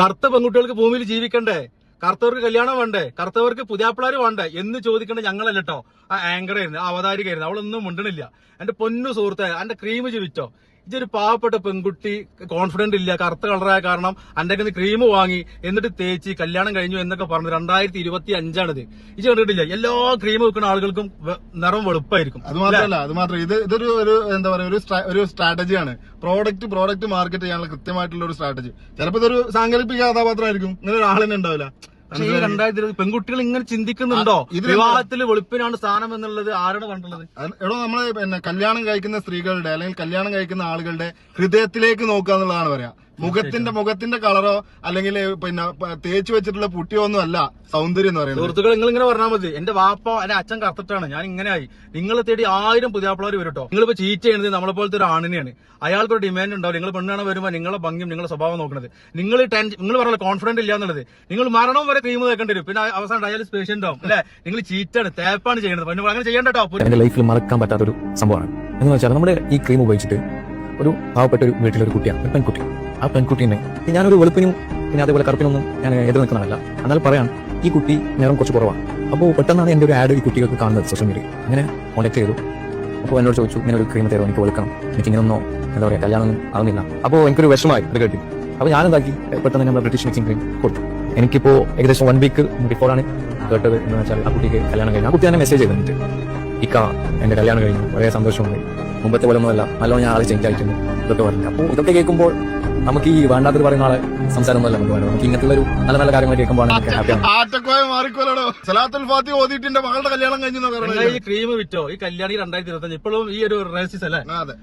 കറുത്ത പെൺകുട്ടികൾക്ക് ഭൂമിയിൽ ജീവിക്കണ്ടേ? കറുത്തവർക്ക് കല്യാണം വേണ്ടേ? കറുത്തവർക്ക് പുതിയാപ്പിളാർ വേണ്ടേ? എന്ന് ചോദിക്കേണ്ട ഞങ്ങളല്ല കേട്ടോ ആ ആങ്കറായിരുന്നു ആ അവതാരികയായിരുന്നു അവളൊന്നും മിണ്ടണില്ല. എന്റെ പൊന്നു സുഹൃത്തെ എന്റെ ക്രീം ജീവിച്ചോ ഇതൊരു പാവപ്പെട്ട പെൺകുട്ടി കോൺഫിഡന്റ് ഇല്ല കറുത്ത കളറായ കാരണം അന്റെ കയ്യിൽ ക്രീം വാങ്ങി എന്നിട്ട് തേച്ച് കല്യാണം കഴിഞ്ഞു എന്നൊക്കെ പറഞ്ഞു രണ്ടായിരത്തി ഇരുപത്തി അഞ്ചാണിത് ഇത് കണ്ടിട്ടില്ല? എല്ലാ ക്രീം വെക്കുന്ന ആളുകൾക്കും നിറം വെളുപ്പായിരിക്കും. അത് മാത്രമല്ല അത് മാത്രം ഇത് ഇതൊരു ഒരു എന്താ പറയുക ഒരു ഒരു സ്ട്രാറ്റജിയാണ് പ്രോഡക്റ്റ് പ്രോഡക്റ്റ് മാർക്കറ്റ് ചെയ്യാനുള്ള കൃത്യമായിട്ടുള്ള ഒരു സ്ട്രാറ്റജി ചിലപ്പോൾ ഇതൊരു സാങ്കല്പിക കഥാപാത്രമായിരിക്കും. ഇങ്ങനെ ഒരാളിനെ ഉണ്ടാവില്ല. പക്ഷേ ഈ രണ്ടായിരത്തി ഇരുപത് പെൺകുട്ടികൾ ഇങ്ങനെ ചിന്തിക്കുന്നുണ്ടോ? വിവാഹത്തിൽ വെളുപ്പിനാണ് സ്ഥാനം എന്നുള്ളത് ആരാണ് കണ്ടുള്ളത്? എടോ നമ്മൾ പിന്നെ കല്യാണം കഴിക്കുന്ന സ്ത്രീകളുടെ അല്ലെങ്കിൽ കല്യാണം കഴിക്കുന്ന ആളുകളുടെ ഹൃദയത്തിലേക്ക് നോക്കുക എന്നുള്ളതാണ് പറയാ. മുഖത്തിന്റെ മുഖത്തിന്റെ കളറോ അല്ലെങ്കിൽ പിന്നെ തേച്ചു വെച്ചിട്ടുള്ള പുട്ടിയോ ഒന്നും അല്ല സൗന്ദര്യം എന്ന് പറയുന്നത്. സുഹൃത്തുക്കൾ നിങ്ങൾ ഇങ്ങനെ പറഞ്ഞാൽ മതി. എന്റെ വാപ്പ എന്റെ അച്ഛൻ കറുത്തിട്ടാണ്. ഞാൻ ഇങ്ങനെ ആയി നിങ്ങളെ തേടി ആയിരം പുതിയാപ്പിളാർ വരും നിങ്ങൾ നിങ്ങളിപ്പോ ചീറ്റ് ചെയ്യുന്നത് നമ്മളെ പോലത്തെ ഒരു ആണിനെയാണ്. അയാൾക്ക് ഒരു ഡിമാൻഡ് ഉണ്ടാവും നിങ്ങൾ പെണ്ണാണ് വരുമ്പോൾ നിങ്ങളെ ഭംഗിയും നിങ്ങളുടെ സ്വഭാവം നോക്കുന്നത് നിങ്ങൾ ടെൻഷൻ നിങ്ങൾ പറഞ്ഞ കോൺഫിഡന്റ് ഇല്ല എന്നുള്ളത്. നിങ്ങൾ മരണം വരെ ക്രീം തേക്കേണ്ടി വരും. പിന്നെ അവസാനം ഡയാലിസ് പേഷ്യന്റ് ആവും. അല്ലെ? നിങ്ങൾ ചീറ്റാണ്. തേപ്പാണ് ചെയ്യുന്നത്. പിന്നെ അങ്ങനെ ചെയ്യേണ്ട കേട്ടോ. എന്റെ ലൈഫിൽ മറക്കാൻ പറ്റാത്ത ഒരു സംഭവമാണ്. എന്ന് വെച്ചാൽ നമ്മുടെ ഈ ക്രീം ഉപയോഗിച്ചിട്ട് ഒരു പാവപ്പെട്ട ഒരു വീട്ടിലൊരു കുട്ടിയാണ്. ഒരു പെൺകുട്ടി. ആ പെൺകുട്ടീനെ. ഞാനൊരു വെളുപ്പിനും പിന്നെ അതേപോലെ കറുപ്പിനൊന്നും ഞാൻ എതിർ നിൽക്കുന്നതല്ല. എന്നാൽ പറയാം ഈ കുട്ടി നേരം കുറച്ച് കുറവാണ്. അപ്പോൾ പെട്ടെന്നാണ് എന്റെ ഒരു ആഡ് ഈ കുട്ടികൾക്ക് കാണുന്നത് സോഷ്യൽ മീഡിയ അങ്ങനെ കോൺടാക്ട് ചെയ്തു. അപ്പോൾ എന്നോട് ചോദിച്ചു ഇങ്ങനെ ഒരു ക്രീം തരുമോ? എനിക്ക് വെളുക്കണം. എനിക്ക് ഇങ്ങനൊന്നോ എന്താ പറയുക കല്യാണം ആവുന്നില്ല അപ്പോൾ എനിക്കൊരു വിഷമമായി അത് കേട്ടി. അപ്പോൾ ഞാൻ എന്താക്കി? പെട്ടെന്ന് നമ്മുടെ ബ്രിട്ടീഷ് മിക്സിംഗ് ക്രീം കൊടുത്തു. എനിക്കിപ്പോൾ ഏകദേശം വൺ വീക്ക് ബിഫോറാണ് കേട്ടത് എന്ന് വെച്ചാൽ ആ കുട്ടിക്ക് കല്യാണം കഴിഞ്ഞു. ആ കുട്ടി തന്നെ മെസ്സേജ് ചെയ്തിട്ടുണ്ട് ഇക്ക എന്റെ കല്യാണം കഴിഞ്ഞു. വളരെ സന്തോഷമുണ്ട്. മുമ്പത്തെ പോലെ ഒന്നുമല്ല നല്ലോണം ഞാൻ ആളെ ചേഞ്ച് ആയിട്ടുണ്ട്. ഇതൊക്കെ പറഞ്ഞു. അപ്പോൾ ഇതൊക്കെ കേൾക്കുമ്പോൾ നമുക്ക് ഈ വേണ്ടാത്തത് പറയുന്ന ആളെ സംസാരം ഒന്നുമല്ല നമുക്ക് വേണം. നമുക്ക് ഇങ്ങനത്തെ ഒരു നല്ല നല്ല കാര്യങ്ങൾ കേൾക്കുമ്പോൾ മകളുടെ കല്യാണം കഴിഞ്ഞു ക്രീം വിറ്റോ? ഈ കല്യാണി രണ്ടായിരത്തി ഇരുപത്തി അഞ്ച് ഇപ്പോഴും ഈ ഒരു റേസിസ് അല്ലേ? അതെ.